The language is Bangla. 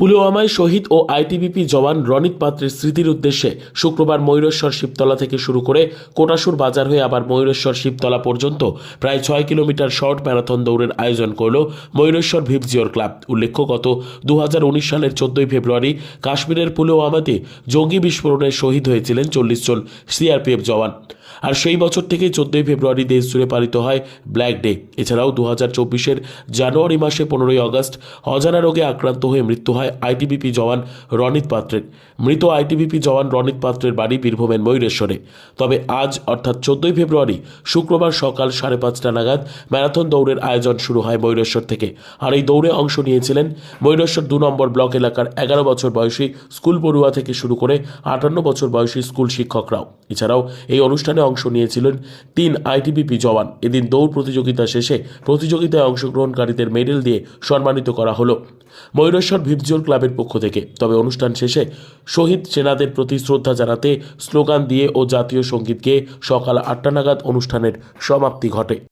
পুলওয়ামায় শহীদ ও আইটিবিপি জওয়ান রনিত পাত্রের স্মৃতির উদ্দেশ্যে শুক্রবার ময়ূরেশ্বর শিবতলা থেকে শুরু করে কোটাসুর বাজার হয়ে আবার ময়ূরেশ্বর শিবতলা পর্যন্ত প্রায় ছয় কিলোমিটার শর্ট ম্যারাথন দৌড়ের আয়োজন করল ময়ূরেশ্বর ভিপজিওর ক্লাব। উল্লেখ্য, গত দুহাজার উনিশ সালের চোদ্দই ফেব্রুয়ারি কাশ্মীরের পুলওয়ামাতে জঙ্গি বিস্ফোরণে শহীদ হয়েছিলেন চল্লিশ জন সিআরপিএফ জওয়ান। আর সেই বছর থেকে চোদ্দই ফেব্রুয়ারি দেশ জুড়ে পালিত হয় ব্ল্যাক ডে। এছাড়াও দু হাজার জানুয়ারি মাসে পনেরোই আগস্ট অজানা রোগে আক্রান্ত হয়ে মৃত্যু হয় আইটিবিপি জওয়ান রনিত পাত্রের। মৃত আইটিবিপি জওয়ান রনিত পাত্রের বাড়ি বীরভূমের ময়ূরেশ্বরে। তবে আজ, অর্থাৎ চোদ্দই ফেব্রুয়ারি, শুক্রবার সকাল সাড়ে পাঁচটা নাগাদ ম্যারাথন দৌড়ের আয়োজন শুরু হয় ময়ূরেশ্বর থেকে। আর এই দৌড়ে অংশ নিয়েছিলেন ময়ূরেশ্বর দু নম্বর ব্লক এলাকার এগারো বছর বয়সী স্কুল পড়ুয়া থেকে শুরু করে আটান্ন বছর বয়সী স্কুল শিক্ষকরাও। এছাড়াও এই অনুষ্ঠানে অংশ নিয়েছিলেন তিন আইটিবিপি জওয়ান। এদিন দৌড় প্রতিযোগিতা শেষে প্রতিযোগিতায় অংশগ্রহণকারীদের মেডেল দিয়ে সম্মানিত করা হলো। ময়ূরেশ্বর ভিপজিওল ক্লাবের পক্ষ থেকে। তবে অনুষ্ঠান শেষে শহীদ সেনাদের প্রতি শ্রদ্ধা জানাতে স্লোগান দিয়ে ও জাতীয় সঙ্গীতকে সকাল আটটা নাগাদ অনুষ্ঠানের সমাপ্তি ঘটে।